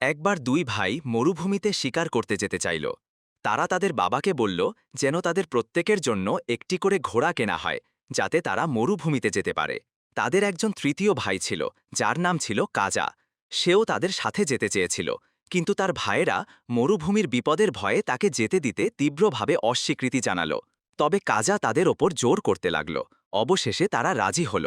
একবার দুই ভাই মরুভূমিতে শিকার করতে যেতে চাইল। তারা তাদের বাবাকে বলল যেন তাদের প্রত্যেকের জন্য একটি করে ঘোড়া কেনা হয়, যাতে তারা মরুভূমিতে যেতে পারে। তাদের একজন তৃতীয় ভাই ছিল, যার নাম ছিল কাজা। সেও তাদের সাথে যেতে চেয়েছিল, কিন্তু তার ভাইয়েরা মরুভূমির বিপদের ভয়ে তাকে যেতে দিতে তীব্রভাবে অস্বীকৃতি জানাল। তবে কাজা তাদের ওপর জোর করতে লাগল। অবশেষে তারা রাজি হল।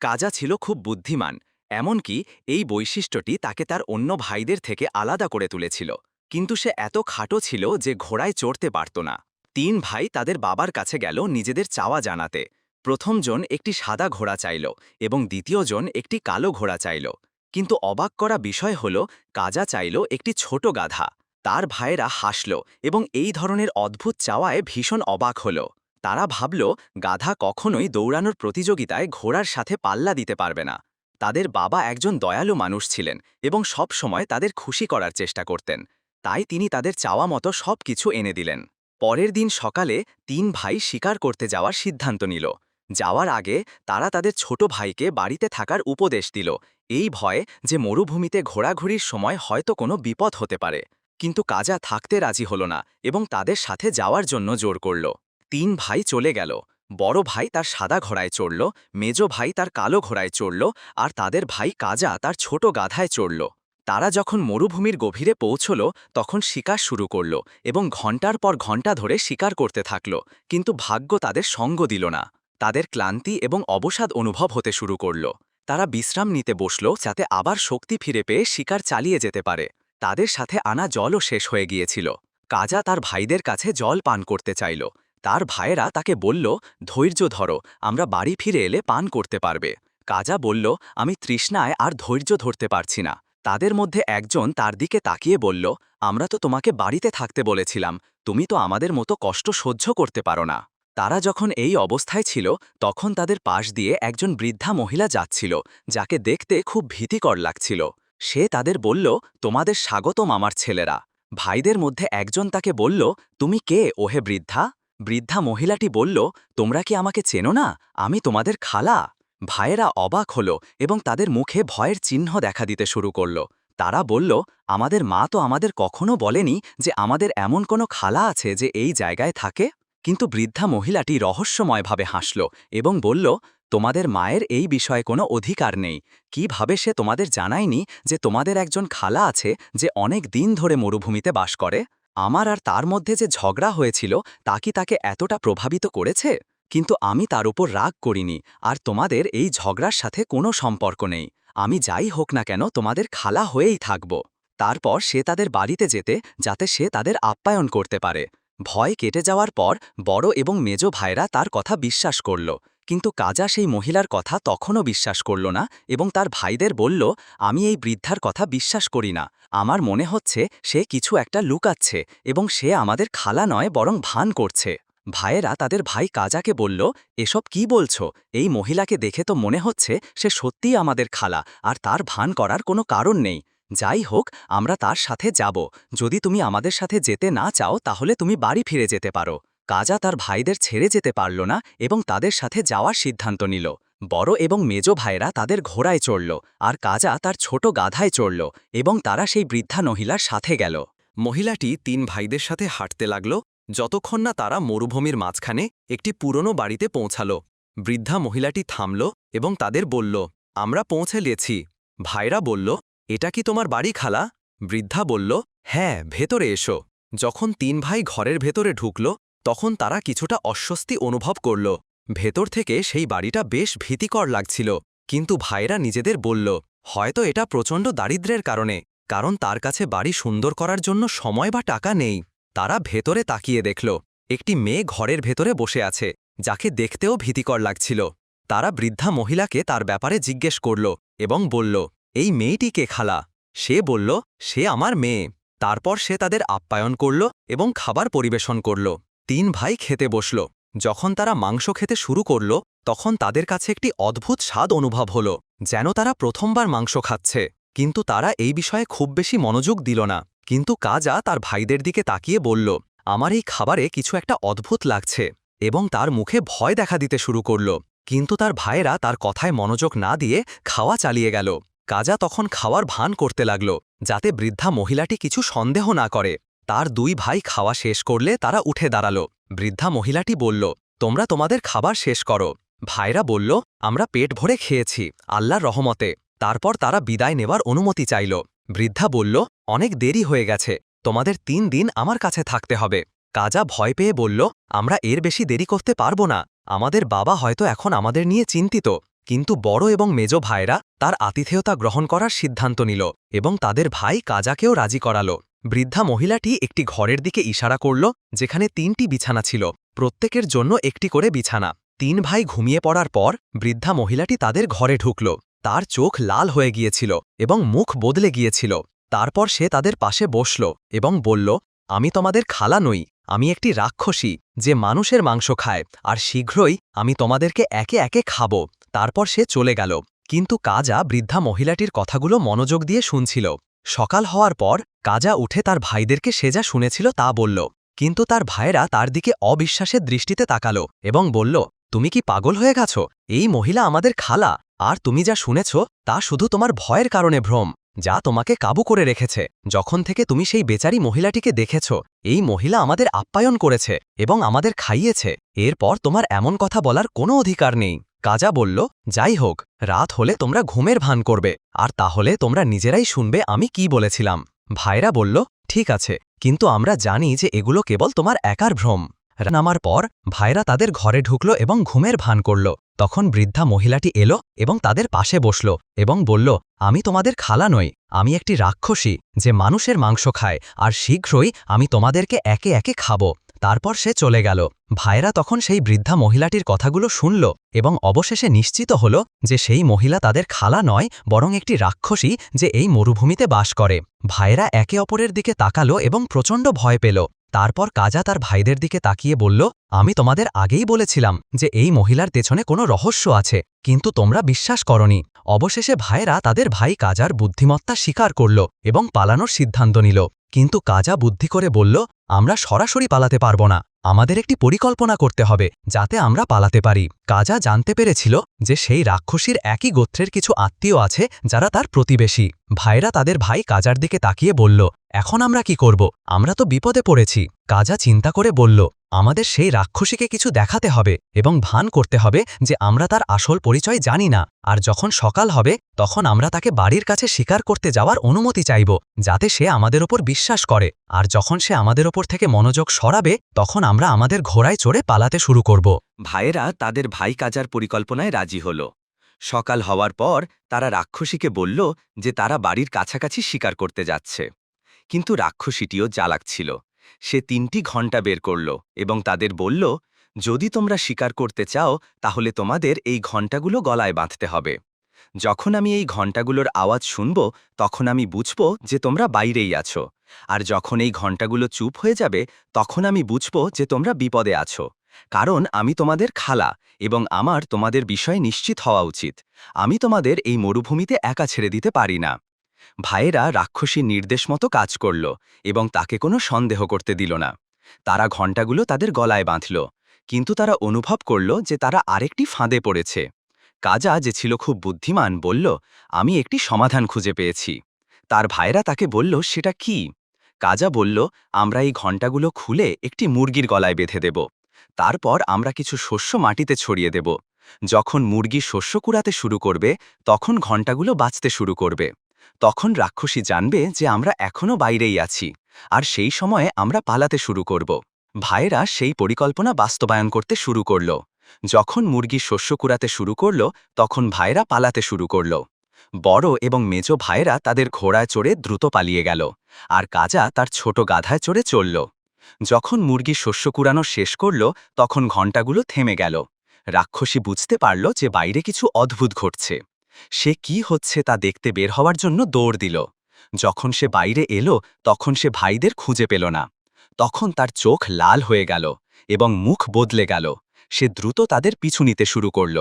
কাজা ছিল খুব বুদ্ধিমান এমনকি এই বৈশিষ্ট্যটি তাকে তার অন্য ভাইদের থেকে আলাদা করে তুলেছিল। কিন্তু সে এত খাটো ছিল যে ঘোড়ায় চড়তে পারত না। তিন ভাই তাদের বাবার কাছে গেল নিজেদের চাওয়া জানাতে। প্রথমজন একটি সাদা ঘোড়া চাইল এবং দ্বিতীয়জন একটি কালো ঘোড়া চাইল। কিন্তু অবাক করা বিষয় হল, কাজা চাইল একটি ছোট গাধা। তার ভাইয়েরা হাসল এবং এই ধরনের অদ্ভুত চাওয়ায় ভীষণ অবাক হল। তারা ভাবল, গাধা কখনোই দৌড়ানোর প্রতিযোগিতায় ঘোড়ার সাথে পাল্লা দিতে পারবে না। তাদের বাবা একজন দয়ালু মানুষ ছিলেন এবং সব সময় তাদের খুশি করার চেষ্টা করতেন। তাই তিনি তাদের চাওয়া মতো সব কিছু এনে দিলেন। পরের দিন সকালে তিন ভাই শিকার করতে যাওয়ার সিদ্ধান্ত নিল। যাওয়ার আগে তারা তাদের ছোট ভাইকে বাড়িতে থাকার উপদেশ দিল। এই ভয়ে যে মরুভূমিতে ঘোরাঘুরির সময় হয়তো কোনো বিপদ হতে পারে। কিন্তু কাজা থাকতে রাজি হল না এবং তাদের সাথে যাওয়ার জন্য জোর করল। তিন ভাই চলে গেল। বড় ভাই তার সাদা ঘোড়ায় চড়ল, মেজ ভাই তার কালো ঘোড়ায় চড়ল, আর তাদের ভাই কাজা তার ছোট গাধায় চড়ল। তারা যখন মরুভূমির গভীরে পৌঁছল, তখন শিকার শুরু করল এবং ঘণ্টার পর ঘণ্টা ধরে শিকার করতে থাকল, কিন্তু ভাগ্য তাদের সঙ্গ দিল না। তাদের ক্লান্তি এবং অবসাদ অনুভব হতে শুরু করল। তারা বিশ্রাম নিতে বসল যাতে আবার শক্তি ফিরে পেয়ে শিকার চালিয়ে যেতে পারে। তাদের সাথে আনা জলও শেষ হয়ে গিয়েছিল। কাজা তার ভাইদের কাছে জল পান করতে চাইল। তার ভাইয়েরা তাকে বলল, ধৈর্য ধরো, আমরা বাড়ি ফিরে এলে পান করতে পারবে। কাজা বলল, আমি তৃষ্ণায় আর ধৈর্য ধরতে পারছি না। তাদের মধ্যে একজন তার দিকে তাকিয়ে বলল, আমরা তো তোমাকে বাড়িতে থাকতে বলেছিলাম, তুমি তো আমাদের মতো কষ্ট সহ্য করতে পারো না। তারা যখন এই অবস্থায় ছিল, তখন তাদের পাশ দিয়ে একজন বৃদ্ধা মহিলা যাচ্ছিল, যাকে দেখতে খুব ভীতিকর লাগছিল। সে তাদের বলল, তোমাদের স্বাগতম আমার ছেলেরা। ভাইদের মধ্যে একজন তাকে বলল, তুমি কে, ওহে বৃদ্ধা? বৃদ্ধা মহিলাটি বলল, তোমরা কি আমাকে চেনো না? আমি তোমাদের খালা। ভাইয়েরা অবাক হল এবং তাদের মুখে ভয়ের চিহ্ন দেখা দিতে শুরু করল। তারা বলল, আমাদের মা তো আমাদের কখনো বলেনি যে আমাদের এমন কোনো খালা আছে যে এই জায়গায় থাকে? কিন্তু বৃদ্ধা মহিলাটি রহস্যময়ভাবে হাসল এবং বলল, তোমাদের মায়ের এই বিষয়ে কোনো অধিকার নেই। কীভাবে সে তোমাদের জানায়নি যে তোমাদের একজন খালা আছে যে অনেক দিন ধরে মরুভূমিতে বাস করে? আমার আর তার মধ্যে যে ঝগড়া হয়েছিল, তা কি তাকে এতটা প্রভাবিত করেছে? কিন্তু আমি তার উপর রাগ করিনি, আর তোমাদের এই ঝগড়ার সাথে কোনো সম্পর্ক নেই। আমি যাই হোক না কেন তোমাদের খালা হয়েই থাকব। তারপর সে তাদের বাড়িতে যেতে, যাতে সে তাদের আপ্যায়ন করতে পারে। ভয় কেটে যাওয়ার পর বড় এবং মেজ ভাইরা তার কথা বিশ্বাস করল। কিন্তু কাজা সেই মহিলার কথা তখনও বিশ্বাস করল না এবং তার ভাইদের বলল, আমি এই বৃদ্ধার কথা বিশ্বাস করি না। আমার মনে হচ্ছে সে কিছু একটা লুকাচ্ছে এবং সে আমাদের খালা নয়, বরং ভান করছে। ভাইয়েরা তাদের ভাই কাজাকে বলল, এসব কি বলছো? এই মহিলাকে দেখে তো মনে হচ্ছে সে সত্যিই আমাদের খালা, আর তার ভান করার কোনো কারণ নেই। যাই হোক, আমরা তার সাথে যাব। যদি তুমি আমাদের সাথে যেতে না চাও, তাহলে তুমি বাড়ি ফিরে যেতে পারো। কাজা তার ভাইদের ছেড়ে যেতে পারল না এবং তাদের সাথে যাওয়ার সিদ্ধান্ত নিল। বড় এবং মেজ ভাইরা তাদের ঘোড়ায় চড়ল আর কাজা তার ছোট গাধায় চড়ল এবং তারা সেই বৃদ্ধা মহিলার সাথে গেল। মহিলাটি তিন ভাইদের সাথে হাঁটতে লাগল, যতক্ষণ না তারা মরুভূমির মাঝখানে একটি পুরনো বাড়িতে পৌঁছাল। বৃদ্ধা মহিলাটি থামল এবং তাদের বলল, আমরা পৌঁছে লেছি ভাইরা বলল, এটা কি তোমার বাড়ি খালা? বৃদ্ধা বলল হ্যাঁ ভেতরে এসো। যখন তিন ভাই ঘরের ভেতরে ঢুকল তখন তারা কিছুটা অস্বস্তি অনুভব করল। ভেতর থেকে সেই বাড়িটা বেশ ভীতিকর লাগছিল, কিন্তু ভাইরা নিজেদের বলল, হয়তো এটা প্রচণ্ড দারিদ্র্যের কারণে, কারণ তার কাছে বাড়ি সুন্দর করার জন্য সময় বা টাকা নেই। তারা ভেতরে তাকিয়ে দেখল, একটি মেয়ে ঘরের ভেতরে বসে আছে, যাকে দেখতেও ভীতিকর লাগছিল। তারা বৃদ্ধা মহিলাকে তার ব্যাপারে জিজ্ঞেস করল এবং বলল, এই মেয়েটি কে খালা? সে বলল, সে আমার মেয়ে। তারপর সে তাদের আপ্যায়ন করল এবং খাবার পরিবেশন করল। তিন ভাই খেতে বসল। যখন তারা মাংস খেতে শুরু করল, তখন তাদের কাছে একটি অদ্ভুত স্বাদ অনুভব হল, যেন তারা প্রথমবার মাংস খাচ্ছে। কিন্তু তারা এই বিষয়ে খুব বেশি মনোযোগ দিল না। কিন্তু কাজা তার ভাইদের দিকে তাকিয়ে বলল, আমার এই খাবারে কিছু একটা অদ্ভুত লাগছে। এবং তার মুখে ভয় দেখা দিতে শুরু করল। কিন্তু তার ভাইয়েরা তার কথায় মনোযোগ না দিয়ে খাওয়া চালিয়ে গেল। কাজা তখন খাওয়ার ভান করতে লাগল, যাতে বৃদ্ধা মহিলাটি কিছু সন্দেহ না করে। তার দুই ভাই খাওয়া শেষ করলে তারা উঠে দাঁড়াল। বৃদ্ধা মহিলাটি বলল, তোমরা তোমাদের খাবার শেষ করো। ভাইরা বলল, আমরা পেট ভরে খেয়েছি, আল্লাহর রহমতে। তারপর তারা বিদায় নেবার অনুমতি চাইল। বৃদ্ধা বলল, অনেক দেরি হয়ে গেছে, তোমাদের তিন দিন আমার কাছে থাকতে হবে। কাজা ভয় পেয়ে বলল, আমরা এর বেশি দেরি করতে পারব না, আমাদের বাবা হয়তো এখন আমাদের নিয়ে চিন্তিত। কিন্তু বড় এবং মেজ ভাইরা তার আতিথেয়তা গ্রহণ করার সিদ্ধান্ত নিল এবং তাদের ভাই কাজাকেও রাজি করাল। বৃদ্ধা মহিলাটি একটি ঘরের দিকে ইশারা করল, যেখানে তিনটি বিছানা ছিল। প্রত্যেকের জন্য একটি করে বিছানা। তিন ভাই ঘুমিয়ে পড়ার পর বৃদ্ধা মহিলাটি তাদের ঘরে ঢুকল। তার চোখ লাল হয়ে গিয়েছিল এবং মুখ বদলে গিয়েছিল। তারপর সে তাদের পাশে বসল এবং বলল, আমি তোমাদের খালা নই, আমি একটি রাক্ষসী, যে মানুষের মাংস খায়, আর শীঘ্রই আমি তোমাদেরকে একে একে খাব। তারপর সে চলে গেল। কিন্তু কাজা বৃদ্ধা মহিলাটির কথাগুলো মনোযোগ দিয়ে শুনছিল। সকাল হওয়ার পর কাজা উঠে তার ভাইদেরকে সে যা শুনেছিল তা বলল। কিন্তু তার ভাইয়েরা তার দিকে অবিশ্বাসের দৃষ্টিতে তাকালো এবং বলল, তুমি কি পাগল হয়ে গেছ? এই মহিলা আমাদের খালা, আর তুমি যা শুনেছ তা শুধু তোমার ভয়ের কারণে ভ্রম, যা তোমাকে কাবু করে রেখেছে। যখন থেকে তুমি সেই বেচারি মহিলাটিকে দেখেছ, এই মহিলা আমাদের আপ্যায়ন করেছে এবং আমাদের খাইয়েছে। এরপর তোমার এমন কথা বলার কোনো অধিকার নেই। কাজা বলল, যাই হোক, রাত হলে তোমরা ঘুমের ভান করবে, আর তাহলে তোমরা নিজেরাই শুনবে আমি কি বলেছিলাম। ভাইরা বলল, ঠিক আছে, কিন্তু আমরা জানি যে এগুলো কেবল তোমার একার ভ্রম। নামার পর, ভাইরা তাদের ঘরে ঢুকল এবং ঘুমের ভান করল। তখন বৃদ্ধা মহিলাটি এলো এবং তাদের পাশে বসল এবং বলল, আমি তোমাদের খালা নই, আমি একটি রাক্ষসী, যে মানুষের মাংস খায়, আর শীঘ্রই আমি তোমাদেরকে একে একে খাব। তারপর সে চলে গেল। ভাইরা তখন সেই বৃদ্ধা মহিলাটির কথাগুলো শুনল এবং অবশেষে নিশ্চিত হল যে সেই মহিলা তাদের খালা নয়, বরং একটি রাক্ষসী যে এই মরুভূমিতে বাস করে। ভাইরা একে অপরের দিকে তাকালো এবং প্রচণ্ড ভয় পেল। তারপর কাজা তার ভাইদের দিকে তাকিয়ে বলল, আমি তোমাদের আগেই বলেছিলাম যে এই মহিলার পেছনে কোনো রহস্য আছে, কিন্তু তোমরা বিশ্বাস করনি। অবশেষে ভাইরা তাদের ভাই কাজার বুদ্ধিমত্তা স্বীকার করল এবং পালানোর সিদ্ধান্ত নিল। কিন্তু কাজা বুদ্ধি করে বলল আমরা সরাসরি পালাতে পারব না। আমাদের একটি পরিকল্পনা করতে হবে, যাতে আমরা পালাতে পারি। কাজা জানতে পেরেছিল যে সেই রাক্ষসীর একই গোত্রের কিছু আত্মীয় আছে যারা তার প্রতিবেশী। ভাইরা তাদের ভাই কাজার দিকে তাকিয়ে বলল এখন আমরা কি করব? আমরা তো বিপদে পড়েছি। কাজা চিন্তা করে বলল, আমাদের সেই রাক্ষসীকে কিছু দেখাতে হবে এবং ভান করতে হবে যে আমরা তার আসল পরিচয় জানি না। আর যখন সকাল হবে, তখন আমরা তাকে বাড়ির কাছে শিকার করতে যাওয়ার অনুমতি চাইব, যাতে সে আমাদের ওপর বিশ্বাস করে। আর যখন সে আমাদের ওপর থেকে মনোযোগ সরাবে, তখন আমরা আমাদের ঘোড়ায় চড়ে পালাতে শুরু করব। ভাইয়েরা তাদের ভাই কাজার পরিকল্পনায় রাজি হল। সকাল হওয়ার পর তারা রাক্ষসীকে বলল যে তারা বাড়ির কাছাকাছি শিকার করতে যাচ্ছে। কিন্তু রাক্ষসীটিও জ্বালাক ছিল। সে তিনটি ঘণ্টা বের করল এবং তাদের বলল, যদি তোমরা শিকার করতে চাও, তাহলে তোমাদের এই ঘণ্টাগুলো গলায় বাঁধতে হবে। যখন আমি এই ঘণ্টাগুলোর আওয়াজ শুনব, তখন আমি বুঝব যে তোমরা বাইরেই আছো। আর যখন এই ঘণ্টাগুলো চুপ হয়ে যাবে, তখন আমি বুঝব যে তোমরা বিপদে আছো। কারণ আমি তোমাদের খালা এবং আমার তোমাদের বিষয়ে নিশ্চিত হওয়া উচিত। আমি তোমাদের এই মরুভূমিতে একা ছেড়ে দিতে পারি না। ভাইয়েরা রাক্ষসীর নির্দেশ মতো কাজ করল এবং তাকে কোনো সন্দেহ করতে দিল না। তারা ঘণ্টাগুলো তাদের গলায় বাঁধল, কিন্তু তারা অনুভব করল যে তারা আরেকটি ফাঁদে পড়েছে। কাজা, যে ছিল খুব বুদ্ধিমান, বলল, আমি একটি সমাধান খুঁজে পেয়েছি। তার ভাইরা তাকে বলল, সেটা কি? কাজা বলল, আমরা এই ঘণ্টাগুলো খুলে একটি মুরগির গলায় বেঁধে দেব। তারপর আমরা কিছু শস্য মাটিতে ছড়িয়ে দেব। যখন মুরগি শস্য কুড়াতে শুরু করবে, তখন ঘণ্টাগুলো বাঁচতে শুরু করবে। তখন রাক্ষসী জানবে যে আমরা এখনও বাইরেই আছি, আর সেই সময়ে আমরা পালাতে শুরু করব। ভাইয়েরা সেই পরিকল্পনা বাস্তবায়ন করতে শুরু করল। যখন মুরগি শস্য কুড়াতে শুরু করল, তখন ভাইরা পালাতে শুরু করল। বড় এবং মেজ ভাইয়েরা তাদের ঘোড়ায় চড়ে দ্রুত পালিয়ে গেল, আর কাজা তার ছোট গাধায় চড়ে চলল। যখন মুরগি শস্য কুড়ানো শেষ করল, তখন ঘণ্টাগুলো থেমে গেল। রাক্ষসী বুঝতে পারল যে বাইরে কিছু অদ্ভুত ঘটছে। সে কি হচ্ছে তা দেখতে বের হওয়ার জন্য দৌড় দিল। যখন সে বাইরে এলো, তখন সে ভাইদের খুঁজে পেল না। তখন তার চোখ লাল হয়ে গেল এবং মুখ বদলে গেল। সে দ্রুত তাদের পিছু নিতে শুরু করল।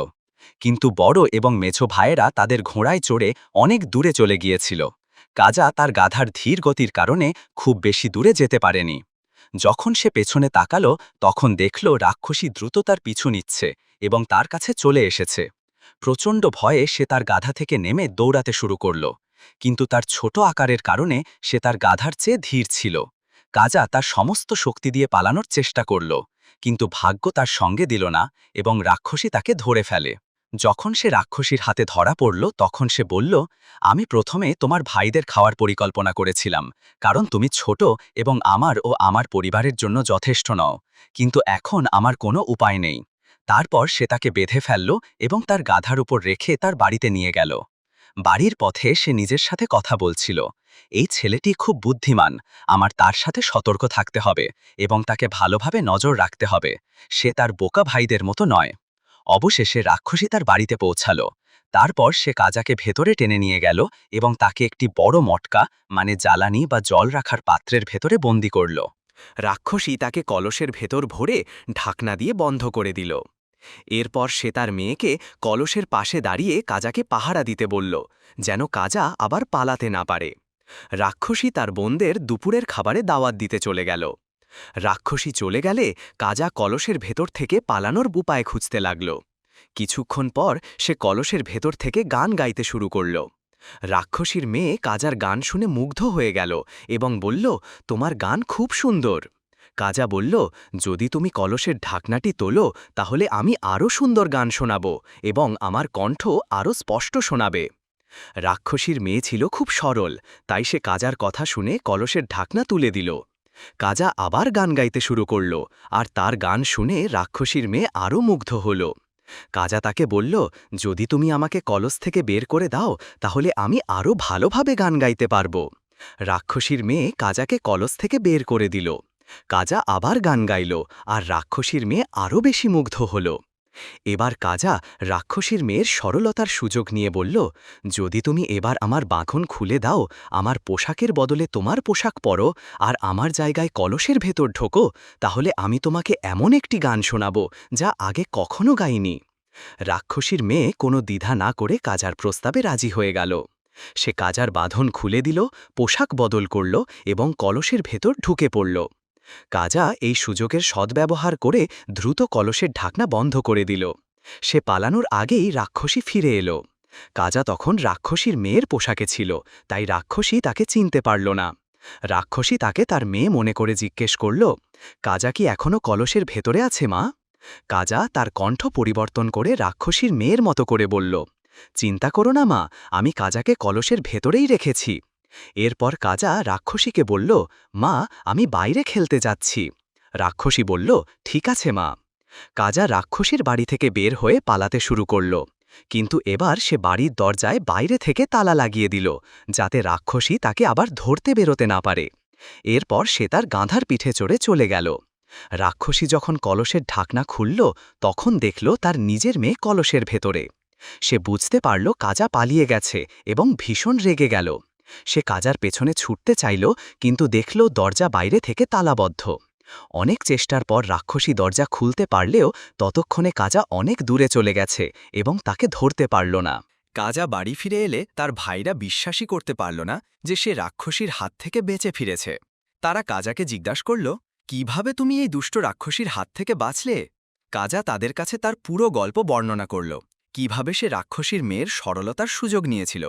কিন্তু বড় এবং মেছো ভাইয়েরা তাদের ঘোড়ায় চড়ে অনেক দূরে চলে গিয়েছিল। কাজা তার গাধার ধীর গতির কারণে খুব বেশি দূরে যেতে পারেনি। যখন সে পেছনে তাকালো, তখন দেখল রাক্ষসী দ্রুত তার পিছু নিচ্ছে এবং তার কাছে চলে এসেছে। প্রচণ্ড ভয়ে সে তার গাধা থেকে নেমে দৌড়াতে শুরু করল। কিন্তু তার ছোট আকারের কারণে সে তার গাধার চেয়ে ধীর ছিল। কাজা তার সমস্ত শক্তি দিয়ে পালানোর চেষ্টা করল, কিন্তু ভাগ্য তার সঙ্গে দিল না এবং রাক্ষসী তাকে ধরে ফেলে। যখন সে রাক্ষসীর হাতে ধরা পড়ল, তখন সে বলল, আমি প্রথমে তোমার ভাইদের খাওয়ার পরিকল্পনা করেছিলাম, কারণ তুমি ছোট এবং আমার ও আমার পরিবারের জন্য যথেষ্ট নও, কিন্তু এখন আমার কোনো উপায় নেই। তারপর সে তাকে বেঁধে ফেলল এবং তার গাধার উপর রেখে তার বাড়িতে নিয়ে গেল। বাড়ির পথে সে নিজের সাথে কথা বলছিল, এই ছেলেটি খুব বুদ্ধিমান, আমার তার সাথে সতর্ক থাকতে হবে এবং তাকে ভালোভাবে নজর রাখতে হবে, সে তার বোকা ভাইদের মতো নয়। অবশেষে রাক্ষসী তার বাড়িতে পৌঁছাল। তারপর সে কাজাকে ভেতরে টেনে নিয়ে গেল এবং তাকে একটি বড় মটকা মানে জ্বালানি বা জল রাখার পাত্রের ভেতরে বন্দি করল। রাক্ষসী তাকে কলসের ভেতর ভরে ঢাকনা দিয়ে বন্ধ করে দিল। এরপর সে তার মেয়েকে কলসের পাশে দাঁড়িয়ে কাজাকে পাহারা দিতে বলল, যেন কাজা আবার পালাতে না পারে। রাক্ষসী তার বোনদের দুপুরের খাবারে দাওয়াত দিতে চলে গেল। রাক্ষসী চলে গেলে কাজা কলসের ভেতর থেকে পালানোর উপায় খুঁজতে লাগল। কিছুক্ষণ পর সে কলসের ভেতর থেকে গান গাইতে শুরু করল। রাক্ষসীর মেয়ে কাজার গান শুনে মুগ্ধ হয়ে গেল এবং বলল, তোমার গান খুব সুন্দর। কাজা বলল, যদি তুমি কলসের ঢাকনাটি তোলো, তাহলে আমি আরও সুন্দর গান শোনাব এবং আমার কণ্ঠ আরও স্পষ্ট শোনাবে। রাক্ষসীর মেয়ে ছিল খুব সরল, তাই সে কাজার কথা শুনে কলসের ঢাকনা তুলে দিল। কাজা আবার গান গাইতে শুরু করল, আর তার গান শুনে রাক্ষসীর মেয়ে আরও মুগ্ধ হল। কাজা তাকে বলল, যদি তুমি আমাকে কলস থেকে বের করে দাও, তাহলে আমি আরও ভালোভাবে গান গাইতে পারব। রাক্ষসীর মেয়ে কাজাকে কলস থেকে বের করে দিল। কাজা আবার গান গাইল আর রাক্ষসীর মেয়ে আরও বেশি মুগ্ধ হল। এবার কাজা রাক্ষসীর মেয়ের সরলতার সুযোগ নিয়ে বলল, যদি তুমি এবার আমার বাঁধন খুলে দাও, আমার পোশাকের বদলে তোমার পোশাক পরো আর আমার জায়গায় কলসের ভেতর ঢোকো, তাহলে আমি তোমাকে এমন একটি গান শোনাব যা আগে কখনো গাইনি। রাক্ষসীর মেয়ে কোনো দ্বিধা না করে কাজার প্রস্তাবে রাজি হয়ে গেল। সে কাজার বাঁধন খুলে দিল, পোশাক বদল করল এবং কলসের ভেতর ঢুকে পড়ল। কাজা এই সুযোগের সদ্ব্যবহার করে দ্রুত কলসের ঢাকনা বন্ধ করে দিল। সে পালানোর আগেই রাক্ষসী ফিরে এলো। কাজা তখন রাক্ষসীর মেয়ের পোশাকে ছিল, তাই রাক্ষসী তাকে চিনতে পারল না। রাক্ষসী তাকে তার মেয়ে মনে করে জিজ্ঞেস করল, কাজা কি এখনও কলসের ভেতরে আছে মা? কাজা তার কণ্ঠ পরিবর্তন করে রাক্ষসীর মেয়ের মতো করে বলল, চিন্তা করো না মা, আমি কাজাকে কলসের ভেতরেই রেখেছি। এরপর কাজা রাক্ষসীকে বলল, মা, আমি বাইরে খেলতে যাচ্ছি। রাক্ষসী বলল, ঠিক আছে, মা। কাজা রাক্ষসীর বাড়ি থেকে বের হয়ে পালাতে শুরু করল। কিন্তু এবার সে বাড়ির দরজায় বাইরে থেকে তালা লাগিয়ে দিল, যাতে রাক্ষসী তাকে আবার ধরতে বেরোতে না পারে। এরপর সে তার গাঁধার পিঠে চড়ে চলে গেল। রাক্ষসী যখন কলসের ঢাকনা খুলল, তখন দেখল তার নিজের মেয়ে কলসের ভেতরে। সে বুঝতে পারল কাজা পালিয়ে গেছে এবং ভীষণ রেগে গেল। সে কাজার পেছনে ছুটতে চাইল, কিন্তু দেখল দরজা বাইরে থেকে তালাবদ্ধ। অনেক চেষ্টার পর রাক্ষসী দরজা খুলতে পারলেও ততক্ষণে কাজা অনেক দূরে চলে গেছে এবং তাকে ধরতে পারল না। কাজা বাড়ি ফিরে এলে তার ভাইরা বিশ্বাসই করতে পারল না যে সে রাক্ষসীর হাত থেকে বেঁচে ফিরেছে। তারা কাজাকে জিজ্ঞাসা করল, কীভাবে তুমি এই দুষ্ট রাক্ষসীর হাত থেকে বাঁচলে? কাজা তাদের কাছে তার পুরো গল্প বর্ণনা করল, কীভাবে সে রাক্ষসীর মেয়ের সরলতার সুযোগ নিয়েছিল।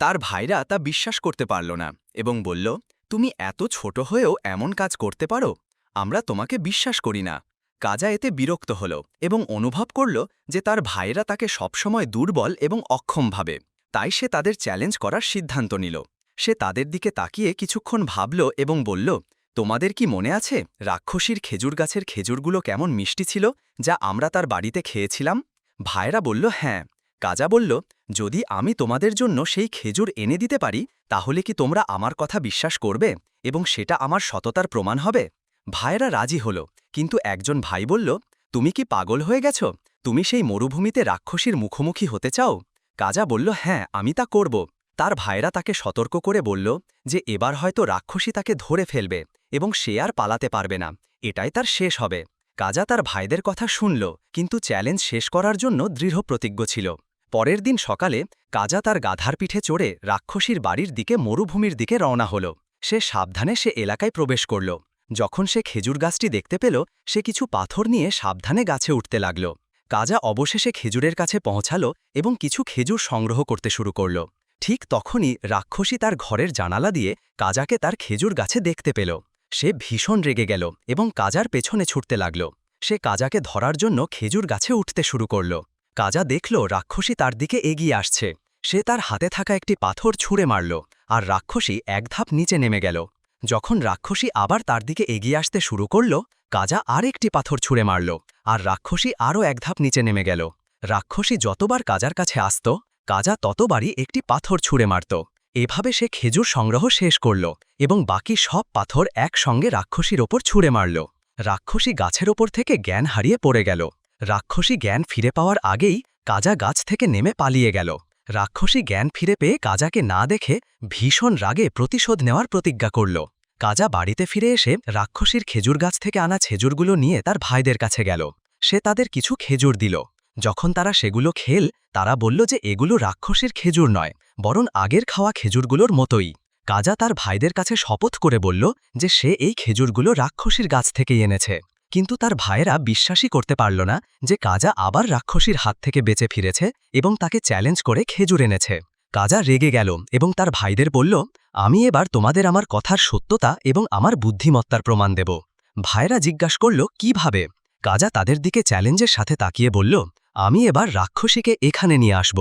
তার ভাইরা তা বিশ্বাস করতে পারল না এবং বলল, তুমি এত ছোট হয়েও এমন কাজ করতে পারো? আমরা তোমাকে বিশ্বাস করি না। কাজা এতে বিরক্ত হল এবং অনুভব করল যে তার ভাইরা তাকে সবসময় দুর্বল এবং অক্ষম ভাবে। তাই সে তাদের চ্যালেঞ্জ করার সিদ্ধান্ত নিল। সে তাদের দিকে তাকিয়ে কিছুক্ষণ ভাবল এবং বলল, তোমাদের কি মনে আছে রাক্ষসীর খেজুর গাছের খেজুরগুলো কেমন মিষ্টি ছিল যা আমরা তার বাড়িতে খেয়েছিলাম? ভাইরা বলল হ্যাঁ। কাজা বলল, যদি আমি তোমাদের জন্য সেই খেজুর এনে দিতে পারি, তাহলে কি তোমরা আমার কথা বিশ্বাস করবে এবং সেটা আমার সততার প্রমাণ হবে? ভাইরা রাজি হল, কিন্তু একজন ভাই বলল, তুমি কি পাগল হয়ে গেছ? তুমি সেই মরুভূমিতে রাক্ষসীর মুখোমুখি হতে চাও? কাজা বলল হ্যাঁ আমি তা করব। তার ভাইরা তাকে সতর্ক করে বলল যে, এবার হয়তো রাক্ষসী তাকে ধরে ফেলবে এবং সে আর পালাতে পারবে না, এটাই তার শেষ হবে। কাজা তার ভাইদের কথা শুনল, কিন্তু চ্যালেঞ্জ শেষ করার জন্য দৃঢ় প্রতিজ্ঞ ছিল। পরের দিন সকালে কাজা তার গাধার পিঠে চড়ে রাক্ষসীর বাড়ির দিকে মরুভূমির দিকে রওনা হল। সে সাবধানে সে এলাকায় প্রবেশ করল। যখন সে খেজুর গাছটি দেখতে পেল, সে কিছু পাথর নিয়ে সাবধানে গাছে উঠতে লাগল। কাজা অবশেষে খেজুরের কাছে পৌঁছাল এবং কিছু খেজুর সংগ্রহ করতে শুরু করল। ঠিক তখনই রাক্ষসী তার ঘরের জানালা দিয়ে কাজাকে তার খেজুর গাছে দেখতে পেল। সে ভীষণ রেগে গেল এবং কাজার পেছনে ছুটতে লাগল। সে কাজাকে ধরার জন্য খেজুর গাছে উঠতে শুরু করল। কাজা দেখল রাক্ষসী তার দিকে এগিয়ে আসছে। সে তার হাতে থাকা একটি পাথর ছুঁড়ে মারল আর রাক্ষসী এক ধাপ নিচে নেমে গেল। যখন রাক্ষসী আবার তার দিকে এগিয়ে আসতে শুরু করল, কাজা আর একটি পাথর ছুঁড়ে মারল আর রাক্ষসী আরও এক ধাপ নিচে নেমে গেল। রাক্ষসী যতবার কাজার কাছে আসত, কাজা ততবারই একটি পাথর ছুঁড়ে মারত। এভাবে সে খেজুর সংগ্রহ শেষ করল এবং বাকি সব পাথর একসঙ্গে রাক্ষসীর ওপর ছুঁড়ে মারল। রাক্ষসী গাছের ওপর থেকে জ্ঞান হারিয়ে পড়ে গেল। রাক্ষসী জ্ঞান ফিরে পাওয়ার আগেই কাজা গাছ থেকে নেমে পালিয়ে গেল। রাক্ষসী জ্ঞান ফিরে পেয়ে কাজাকে না দেখে ভীষণ রাগে প্রতিশোধ নেওয়ার প্রতিজ্ঞা করল। কাজা বাড়িতে ফিরে এসে রাক্ষসীর খেজুর গাছ থেকে আনা খেজুরগুলো নিয়ে তার ভাইদের কাছে গেল। সে তাদের কিছু খেজুর দিল। যখন তারা সেগুলো খেল, তারা বলল যে এগুলো রাক্ষসীর খেজুর নয়, বরং আগের খাওয়া খেজুরগুলোর মতোই। কাজা তার ভাইদের কাছে শপথ করে বলল যে সে এই খেজুরগুলো রাক্ষসীর গাছ থেকেই এনেছে। কিন্তু তার ভাইয়েরা বিশ্বাসই করতে পারল না যে কাজা আবার রাক্ষসীর হাত থেকে বেঁচে ফিরেছে এবং তাকে চ্যালেঞ্জ করে খেজুর এনেছে। কাজা রেগে গেল এবং তার ভাইদের বলল, আমি এবার তোমাদের আমার কথার সত্যতা এবং আমার বুদ্ধিমত্তার প্রমাণ দেব। ভাইরা জিজ্ঞাসা করল, কীভাবে? কাজা তাদের দিকে চ্যালেঞ্জের সাথে তাকিয়ে বলল, আমি এবার রাক্ষসীকে এখানে নিয়ে আসব।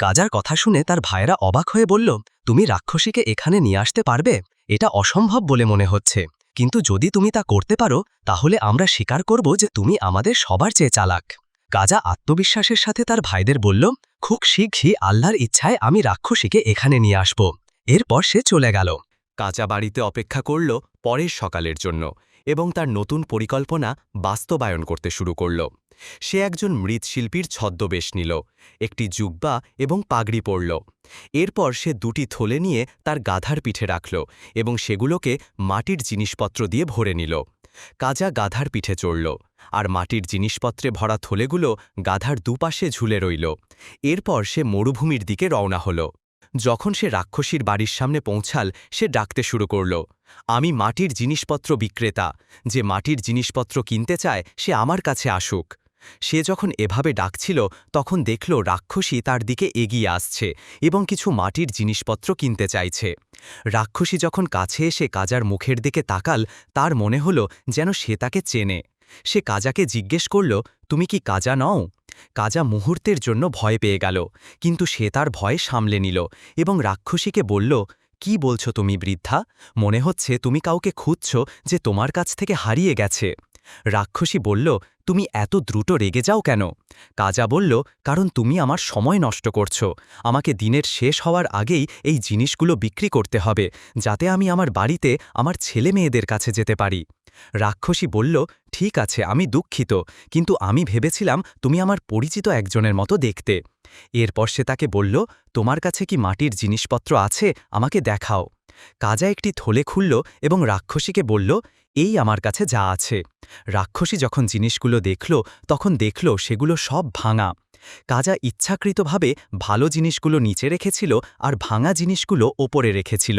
কাজার কথা শুনে তার ভাইয়েরা অবাক হয়ে বলল, তুমি রাক্ষসীকে এখানে নিয়ে আসতে পারবে? এটা অসম্ভব বলে মনে হচ্ছে। কিন্তু যদি তুমি তা করতে পারো, তাহলে আমরা স্বীকার করব যে তুমি আমাদের সবার চেয়ে চালাক। গাজা আত্মবিশ্বাসের সাথে তার ভাইদের বলল, খুব শীঘ্রই আল্লাহর ইচ্ছায় আমি রাক্ষসীকে এখানে নিয়ে আসব। এরপর সে চলে গেল। কাঁচা বাড়িতে অপেক্ষা করল পরের সকালের জন্য এবং তার নতুন পরিকল্পনা বাস্তবায়ন করতে শুরু করল। সে একজন মৃৎশিল্পীর ছদ্মবেশ নিল, একটি জুব্বা এবং পাগড়ি পরল। এরপর সে দুটি থলে নিয়ে তার গাধার পিঠে রাখল এবং সেগুলোকে মাটির জিনিসপত্র দিয়ে ভরে নিল। কাজা গাধার পিঠে চড়ল আর মাটির জিনিসপত্রে ভরা থলেগুলো গাধার দুপাশে ঝুলে রইল। এরপর সে মরুভূমির দিকে রওনা হল। যখন সে রাক্ষসীর বাড়ির সামনে পৌঁছাল, সে ডাকতে শুরু করল, আমি মাটির জিনিসপত্র বিক্রেতা। যে মাটির জিনিসপত্র কিনতে চায়, সে আমার কাছে আসুক। সে যখন এভাবে ডাকছিল, তখন দেখল রাক্ষসী তার দিকে এগিয়ে আসছে এবং কিছু মাটির জিনিসপত্র কিনতে চাইছে। রাক্ষসী যখন কাছে এসে কাজার মুখের দিকে তাকাল, তার মনে হল যেন সে তাকে চেনে। সে কাজাকে জিজ্ঞেস করল, তুমি কি কাজা নও? কাজা মুহূর্তের জন্য ভয় পেয়ে গেল, কিন্তু সে তার ভয় সামলে নিল এবং রাক্ষসীকে বলল, কি বলছো তুমি বৃদ্ধা? মনে হচ্ছে তুমি কাউকে খুঁজছ যে তোমার কাছ থেকে হারিয়ে গেছে। রাক্ষসী বলল, তুমি এত দ্রুত রেগে যাও কেন? কাজা বলল, কারণ তুমি আমার সময় নষ্ট করছ। আমাকে দিনের শেষ হওয়ার আগেই এই জিনিসগুলো বিক্রি করতে হবে, যাতে আমি আমার বাড়িতে আমার ছেলে মেয়েদের কাছে যেতে পারি। রাক্ষসী বলল, ঠিক আছে, আমি দুঃখিত, কিন্তু আমি ভেবেছিলাম তুমি আমার পরিচিত একজনের মতো দেখতে। এরপর সে তাকে বলল, তোমার কাছে কি মাটির জিনিসপত্র আছে? আমাকে দেখাও। কাজা একটি থলে খুলল এবং রাক্ষসীকে বলল, এই আমার কাছে যা আছে। রাক্ষসী যখন জিনিসগুলো দেখল, তখন দেখল সেগুলো সব ভাঙা। কাজা ইচ্ছাকৃতভাবে ভালো জিনিসগুলো নিচে রেখেছিল আর ভাঙা জিনিসগুলো ওপরে রেখেছিল।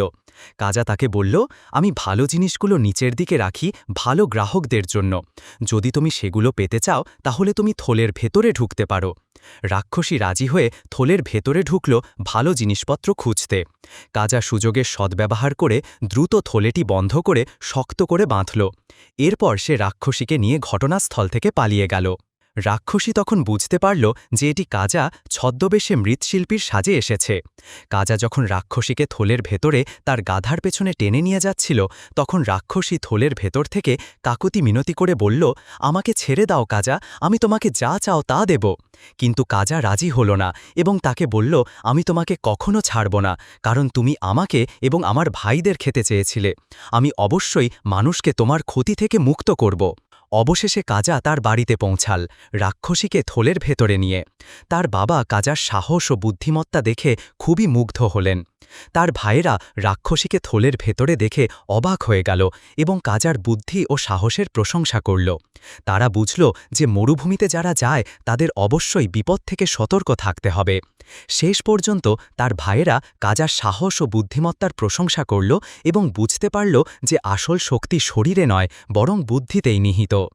কাজা তাকে বলল, আমি ভালো জিনিসগুলো নিচের দিকে রাখি ভালো গ্রাহকদের জন্য। যদি তুমি সেগুলো পেতে চাও, তাহলে তুমি থলের ভেতরে ঢুকতে পারো রাক্ষসী রাজি হয়ে থলের ভেতরে ঢুকল ভালো জিনিসপত্র খুঁজতে। কাজা সুযোগের সদ্ব্যবহার করে দ্রুত থলেটি বন্ধ করে শক্ত করে বাঁধল। এরপর সে রাক্ষসীকে নিয়ে ঘটনাস্থল থেকে পালিয়ে গেল। রাক্ষসী তখন বুঝতে পারল যে এটি কাজা ছদ্মবেশে মৃৎশিল্পীর সাজে এসেছে। কাজা যখন রাক্ষসীকে থলের ভেতরে তার গাধার পেছনে টেনে নিয়ে যাচ্ছিল, তখন রাক্ষসী থলের ভেতর থেকে কাকুতি মিনতি করে বলল, আমাকে ছেড়ে দাও কাজা, আমি তোমাকে যা চাও তা দেব। কিন্তু কাজা রাজি হল না এবং তাকে বলল, আমি তোমাকে কখনো ছাড়ব না, কারণ তুমি আমাকে এবং আমার ভাইদের খেতে চেয়েছিলে। আমি অবশ্যই মানুষকে তোমার ক্ষতি থেকে মুক্ত করব। অবশেষে কাজা তার বাড়িতে পৌঁছাল, রাক্ষসীকে থলের ভেতরে নিয়ে। তার বাবা কাজার সাহস ও বুদ্ধিমত্তা দেখে খুবই মুগ্ধ হলেন। তার ভাইয়েরা রাক্ষসীকে থলের ভেতরে দেখে অবাক হয়ে গেল এবং কাজার বুদ্ধি ও সাহসের প্রশংসা করল। তারা বুঝল যে মরুভূমিতে যারা যায়, তাদের অবশ্যই বিপদ থেকে সতর্ক থাকতে হবে। শেষ পর্যন্ত তার ভাইয়েরা কাজার সাহস ও বুদ্ধিমত্তার প্রশংসা করল এবং বুঝতে পারল যে আসল শক্তি শরীরে নয়, বরং বুদ্ধিতেই নিহিত।